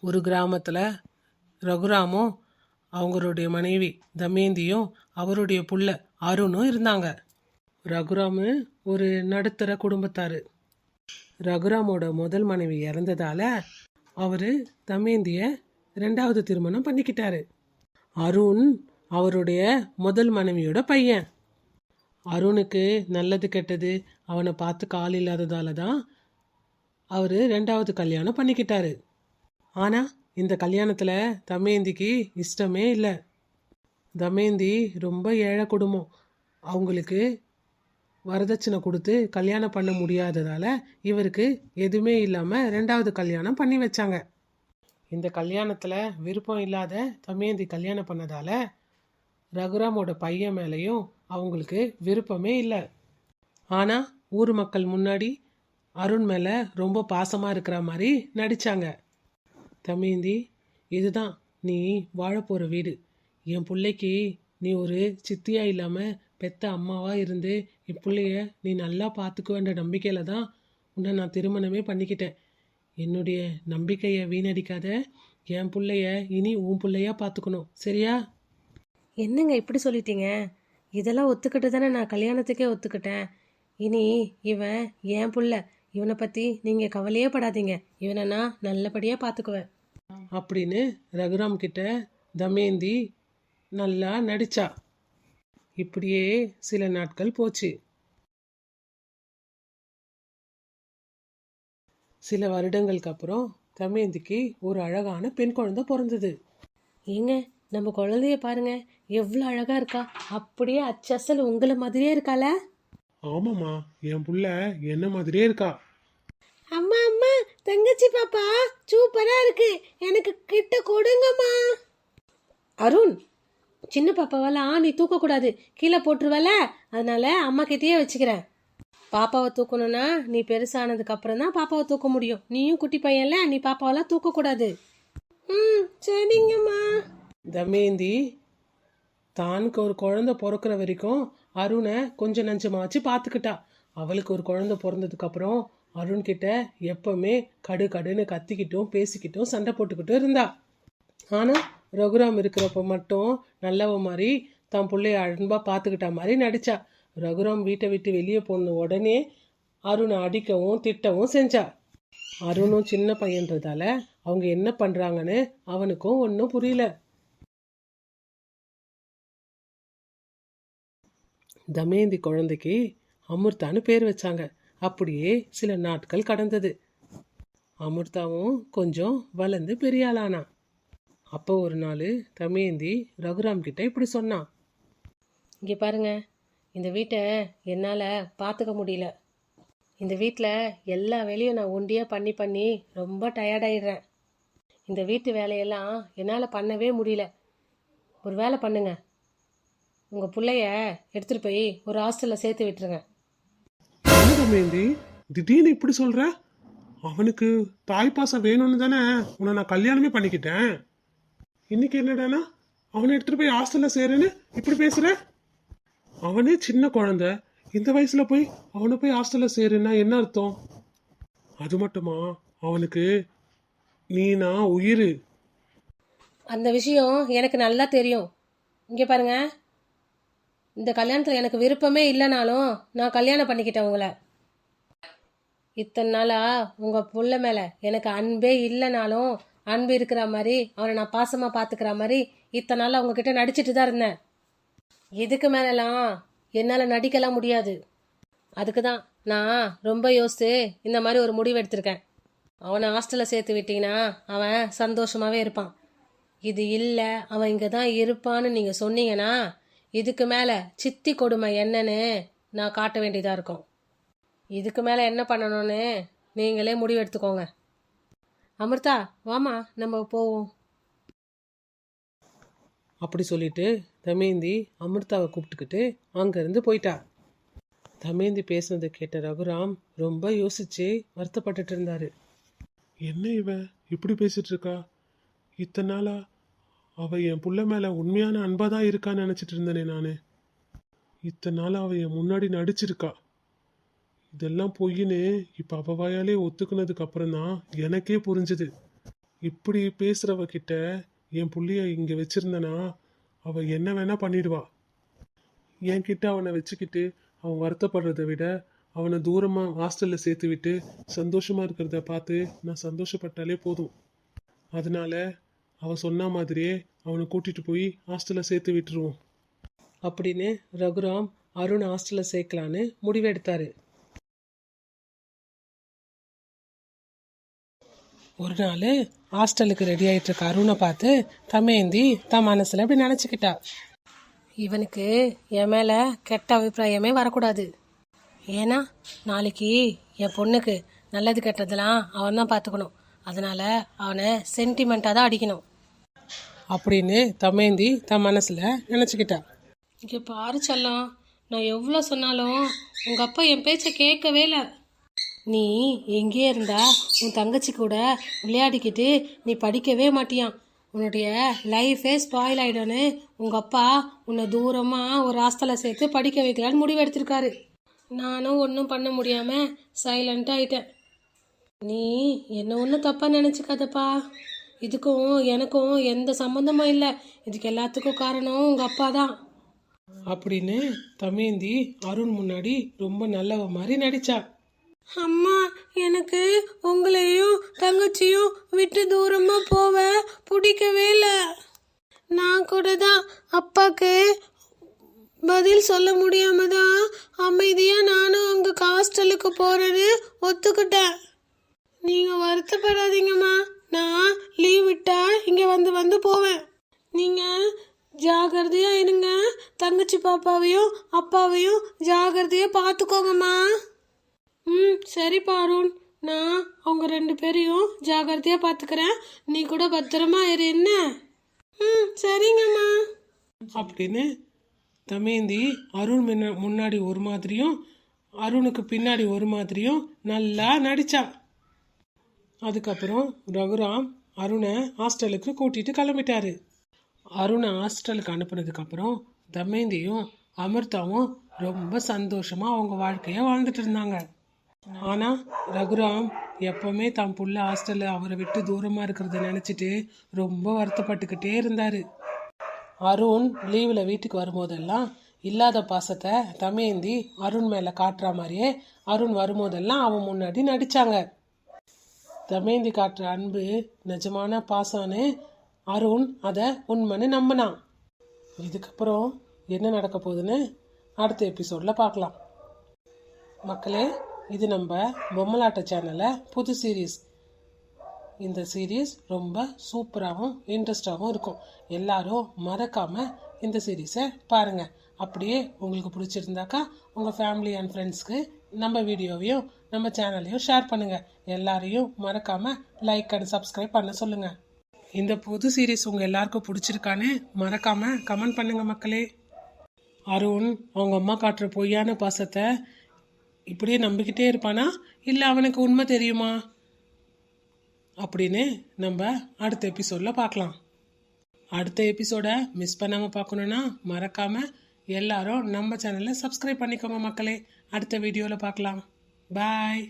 ஒரு கிராமத்தில் ரகுராமும் அவங்களுடைய மனைவி தமேந்தியும் அவருடைய புள்ள அருணும் இருந்தாங்க. ரகுராமு ஒரு நடுத்தர குடும்பத்தார். ரகுராமோட முதல் மனைவி இறந்ததால் அவர் தமேந்தியை ரெண்டாவது திருமணம் பண்ணிக்கிட்டாரு. அருண் அவருடைய முதல் மனைவியோட பையன். அருணுக்கு நல்லது கெட்டது அவனை பார்த்து கால் இல்லாததால தான் அவர் ரெண்டாவது கல்யாணம் பண்ணிக்கிட்டாரு. ஆனால் இந்த கல்யாணத்தில் தமேந்திக்கு இஷ்டமே இல்லை. தமேந்தி ரொம்ப ஏழை குடும்பம். அவங்களுக்கு வரதட்சணை கொடுத்து கல்யாணம் பண்ண முடியாததால் இவருக்கு எதுவுமே இல்லாமல் ரெண்டாவது கல்யாணம் பண்ணி வச்சாங்க. இந்த கல்யாணத்தில் விருப்பம் இல்லாத தமேந்தி கல்யாணம் பண்ணதால் ரகுராமோட பையன் மேலேயும் அவங்களுக்கு விருப்பமே இல்லை. ஆனால் ஊர் மக்கள் முன்னாடி அருண் மேலே ரொம்ப பாசமாக இருக்கிற மாதிரி நடித்தாங்க தமேந்தி இதுதான் நீ வாழப்போகிற வீடு. என் பிள்ளைக்கு நீ ஒரு சித்தியா இல்லாமல் பெத்த அம்மாவாக இருந்து என் பிள்ளைய நீ நல்லா பார்த்துக்குவேன்ற நம்பிக்கையில் தான் உன்னை நான் திருமணமே பண்ணிக்கிட்டேன். என்னுடைய நம்பிக்கையை வீணடிக்காத என் பிள்ளைய இனி உன் பிள்ளையா பார்த்துக்கணும் சரியா? என்னங்க இப்படி சொல்லிட்டீங்க? இதெல்லாம் ஒத்துக்கிட்டு தானே நான் கல்யாணத்துக்கே ஒத்துக்கிட்டேன். இனி இவன் என் புள்ள. இவனை பற்றி நீங்கள் கவலையே படாதீங்க. இவனை நான் நல்லபடியாக பார்த்துக்குவேன் அப்படின்னு ரகுராம் கிட்ட தமேந்தி நல்லா நடிச்சா. இப்படியே சில நாட்கள் போச்சு. சில வருடங்களுக்கு அப்புறம் தமேந்திக்கு ஒரு அழகான பெண் குழந்தை பிறந்தது. ஏங்க நம்ம குழந்தைய பாருங்க. எவ்வளோ அழகாக இருக்கா. அப்படியே அச்சசல் உங்களை மாதிரியே இருக்கால ஆமாம்மா என் புள்ள என்ன மாதிரியே இருக்கா? அம்மா. தங்கச்சி பாப்பா சூப்பரா இருக்கு. எனக்கு கிட்ட கொடுங்கம்மா. அருண் சின்ன பாப்பாவெல்லாம் நீ தூக்கக்கூடாது. கீழே போட்டுருவல? அதனால அம்மா கிட்டேயே வச்சுக்கிறேன். பாப்பாவை தூக்கணும்னா நீ பெருசானதுக்கு அப்புறம் தான் பாப்பாவை தூக்க முடியும். நீயும் குட்டி பையன்ல நீ பாப்பாவெல்லாம் தூக்கக்கூடாது. ம் சரிங்கம்மா. தமேந்தி தானுக்கு ஒரு குழந்தை பிறக்கிற வரைக்கும் அருணை கொஞ்சம் நஞ்சமாச்சு பார்த்துக்கிட்டா அவளுக்கு ஒரு குழந்தை பிறந்ததுக்கு அப்புறம் அருண்கிட்ட எப்பவுமே கடு கடுன்னு கத்திக்கிட்டும் பேசிக்கிட்டும் சண்டை போட்டுக்கிட்டும் இருந்தா. ஆனால் ரகுராம் இருக்கிறப்ப மட்டும் நல்லவ மாதிரி தன் பிள்ளைய அன்பாக பார்த்துக்கிட்ட மாதிரி நடித்தா ரகுராம் வீட்டை விட்டு வெளியே போன உடனே அருணை அடிக்கவும் திட்டவும் செஞ்சா. அருணும் சின்ன பையன்றதால அவங்க என்ன பண்ணுறாங்கன்னு அவனுக்கும் ஒன்றும் புரியல. தமேந்தி குழந்தைக்கு அமிர்தான்னு பேர் வச்சாங்க. அப்படியே சில நாட்கள் கடந்தது. அமிர்தாவும் கொஞ்சம் வளர்ந்து பெரிய ஆளானா. அப்போ ஒரு நாள் தமேந்தி ரகுராம் கிட்ட இப்படி சொன்னான் இங்கே பாருங்க இந்த வீட்டை என்னால் பார்த்துக்க முடியல. இந்த வீட்டில் எல்லா வேலையும் நான் ஒண்டியாக பண்ணி பண்ணி ரொம்ப டயர்டாயிடுறேன். இந்த வீட்டு வேலையெல்லாம் என்னால் பண்ணவே முடியல. ஒரு வேலை பண்ணுங்க. உங்கள் பிள்ளைய எடுத்துகிட்டு போய் ஒரு ஹாஸ்டலில் சேர்த்து விட்டுருங்க. மேந்தி திடீர்னு இப்படி சொல்ற? அவனுக்கு தாய்ப்பாசம் வேணும்னு தானே உன்னை நான் கல்யாணமே பண்ணிக்கிட்டேன். இன்னைக்கு என்னடானா? அவனை எடுத்துட்டு போய் ஹாஸ்டல்ல சேருன்னு இப்படி பேசுற? அவனே சின்ன குழந்தை. இந்த வயசுல போய் அவனை போய் ஹாஸ்டல்ல சேருன்னா என்ன அர்த்தம்? அது மட்டுமா? அவனுக்கு நீனா உயிர்? அந்த விஷயம் எனக்கு நல்லா தெரியும். இங்கே பாருங்க. இந்த கல்யாணத்தில் எனக்கு விருப்பமே இல்லைனாலும் நான் கல்யாணம் பண்ணிக்கிட்டேன் உங்களை. இத்தனை நாளா உங்கள் புள்ள மேலே எனக்கு அன்பே இல்லைனாலும் அன்பு இருக்கிற மாதிரி அவனை நான் பாசமாக பார்த்துக்கிற மாதிரி இத்தனை நாள் உங்ககிட்ட நடிச்சிட்டு தான் இருந்தேன். இதுக்கு மேலலாம் என்னால் நடிக்கலாம் முடியாது. அதுக்கு தான் நான் ரொம்ப யோசித்து இந்த மாதிரி ஒரு முடிவு எடுத்திருக்கேன். அவனை ஹாஸ்டலில் சேர்த்து விட்டீங்கன்னா அவன் சந்தோஷமாகவே இருப்பான். இது இல்லை அவன் இங்கே தான் இருப்பான்னு நீங்கள் சொன்னீங்கன்னா இதுக்கு மேலே சித்தி கொடுமை என்னன்னு நான் காட்ட வேண்டியதாக இருக்கும். இதுக்கு மேலே என்ன பண்ணணும்னு நீங்களே முடிவு எடுத்துக்கோங்க. அமிர்தா வாமா நம்ம போவோம். அப்படி சொல்லிட்டு தமேந்தி அமிர்தாவை கூப்பிட்டுக்கிட்டு அங்கேருந்து போயிட்டா. தமேந்தி பேசுனதை கேட்ட ரகுராம் ரொம்ப யோசிச்சு வருத்தப்பட்டுட்டு இருந்தாரு. என்ன இவ? இப்படி பேசிட்டு இருக்கா? இத்தனை நாளா அவ என் புள்ள மேல உண்மையான அன்பா தான் இருக்கான்னு நினைச்சிட்டு இருந்தேனே நானு. இத்தனை நாள் அவ என் முன்னாடி நடிச்சிருக்கா. இதெல்லாம் பொய்ன்னு இப்போ அவ வாயாலே ஒத்துக்கினதுக்கு அப்புறம் தான் எனக்கே புரிஞ்சுது. இப்படி பேசுறவ கிட்ட என் புள்ளிய இங்கே வச்சிருந்தனா அவ என்ன வேணா பண்ணிடுவா. என்கிட்ட அவனை வச்சுக்கிட்டு அவன் வருத்தப்படுறத விட அவனை தூரமாக ஹாஸ்டலில் சேர்த்து விட்டு சந்தோஷமாக இருக்கிறத பார்த்து நான் சந்தோஷப்பட்டாலே போதும். அதனால அவ சொன்ன மாதிரியே அவனை கூட்டிட்டு போய் ஹாஸ்டலில் சேர்த்து விட்டுருவோம். அப்படின்னு ரகுராம் அருண் ஹாஸ்டலில் சேர்க்கலான்னு முடிவெடுத்தாரு. ஒரு நாள் ஹாஸ்டலுக்கு ரெடி ஆகிட்டு இருக்க அருணை பார்த்து தமேந்தி தன் மனசில் இப்படி நினச்சிக்கிட்டா. இவனுக்கு என் மேலே கெட்ட அபிப்பிராயமே வரக்கூடாது. ஏன்னா நாளைக்கு என் பொண்ணுக்கு நல்லது கெட்டதெல்லாம் அவன் தான் பார்த்துக்கணும் அதனால் அவனை சென்டிமெண்ட்டாக தான் அடிக்கணும். அப்படின்னு தமேந்தி தன் மனசில் நினச்சிக்கிட்டா. இங்கே பாரு செல்லம் நான் எவ்வளோ சொன்னாலும் உங்கள் அப்பா என் பேச்சை கேட்கவே இல்லை. நீ எங்கேயே இருந்தா உன் தங்கச்சி கூட விளையாடிக்கிட்டு நீ படிக்கவே மாட்டியான் உன்னுடைய லைஃபே ஸ்பாயில் ஆகிடும்னு உங்கள் அப்பா உன்னை தூரமாக ஒரு ஹாஸ்டலில் சேர்த்து படிக்க வைக்கலான்னு முடிவு எடுத்திருக்காரு நானும் ஒன்றும் பண்ண முடியாமல் சைலண்ட் ஆயிட்டேன். நீ என்ன ஒன்றும் தப்பாக நினச்சிக்காதப்பா. இதுக்கும் எனக்கும் எந்த சம்மந்தமும் இல்லை. இதுக்கு எல்லாத்துக்கும் காரணம் உங்கள் அப்பா தான். அப்படின்னு தமேந்தி அருண் முன்னாடி ரொம்ப நல்லவ மாதிரி நடிச்சா. அம்மா எனக்கு உங்களையும் தங்கச்சியும் விட்டு தூரமா போவ பிடிக்கவே இல்லை. நான் கூட தான் அப்பாக்கு பதில் சொல்ல முடியாம தான் அமைதியா நானும் அங்க ஹாஸ்டலுக்கு போறேன்னு ஒத்துக்கிட்டேன். நீங்க வருத்தப்படாதீங்கம்மா. நான் லீவ் விட்டா இங்க வந்து வந்து போவேன். நீங்க ஜாகிரதையா இருங்க. தங்கச்சி பாப்பாவையும் அப்பாவையும் ஜாகிரதையா பார்த்துக்கோங்கம்மா. ம் சரிப்பா அருண் நான் அவங்க ரெண்டு பேரையும் ஜாகிரதையாக பார்த்துக்கிறேன் நீ கூட பத்திரமா இரு என்ன? ம் சரிங்கம்மா. அப்படின்னு தமேந்தி அருண் முன்ன முன்னாடி ஒரு மாதிரியும் அருணுக்கு பின்னாடி ஒரு மாதிரியும் நல்லா நடிச்சா. அதுக்கப்புறம் ரகுராம் அருணை ஹாஸ்டலுக்கு கூட்டிகிட்டு கிளம்பிட்டாரு. அருணை ஹாஸ்டலுக்கு அனுப்புனதுக்கப்புறம் தமேந்தியும் அமிர்தாவும் ரொம்ப சந்தோஷமாக அவங்க வாழ்க்கையை வாழ்ந்துட்டு இருந்தாங்க. ஆனால் ரகுராம் எப்பவுமே தான் புள்ள ஹாஸ்டலில் அவரை விட்டு தூரமாக இருக்கிறத நினச்சிட்டு ரொம்ப வருத்தப்பட்டுக்கிட்டே இருந்தார். அருண் லீவில் வீட்டுக்கு வரும்போதெல்லாம் இல்லாத பாசத்தை தமேந்தி அருண் மேலே காட்டுற மாதிரியே அருண் வரும்போதெல்லாம் அவன் முன்னாடி நடித்தாங்க தமேந்தி காட்டுற அன்பு நிஜமான பாசம்னு அருண் அதை உண்மைன்னு நம்பினான். இதுக்கப்புறம் என்ன நடக்க போகுதுன்னு அடுத்த எபிசோடில் பார்க்கலாம். மக்களே இது நம்ம பொம்மலாட்ட சேனலில் புது சீரீஸ் இந்த சீரீஸ் ரொம்ப சூப்பராகவும் இன்ட்ரெஸ்டாகவும் இருக்கும். எல்லாரும் மறக்காமல் இந்த சீரீஸை பாருங்கள் அப்படியே உங்களுக்கு பிடிச்சிருந்தாக்கா உங்கள் ஃபேமிலி அண்ட் ஃப்ரெண்ட்ஸ்க்கு நம்ம வீடியோவையும் நம்ம சேனலையும் ஷேர் பண்ணுங்கள் எல்லாரையும் மறக்காமல் லைக் அண்ட் சப்ஸ்கிரைப் பண்ண சொல்லுங்கள் இந்த புது சீரீஸ் உங்கள் எல்லாருக்கும் பிடிச்சிருக்கான்னு மறக்காமல் கமெண்ட் பண்ணுங்கள் மக்களே. அருண் அவங்க அம்மா காட்டுற பொய்யான பாசத்தை இப்படியே நம்பிக்கிட்டே இருப்பானா? இல்லை அவனுக்கு உண்மை தெரியுமா? அப்படின்னு நம்ம அடுத்த எபிசோடில் பார்க்கலாம். அடுத்த எபிசோடை மிஸ் பண்ணாமல் பார்க்கணுன்னா மறக்காமல் எல்லாரும் நம்ம சேனலை சப்ஸ்கிரைப் பண்ணிக்கோங்க மக்களே. அடுத்த வீடியோவில் பார்க்கலாம். பாய்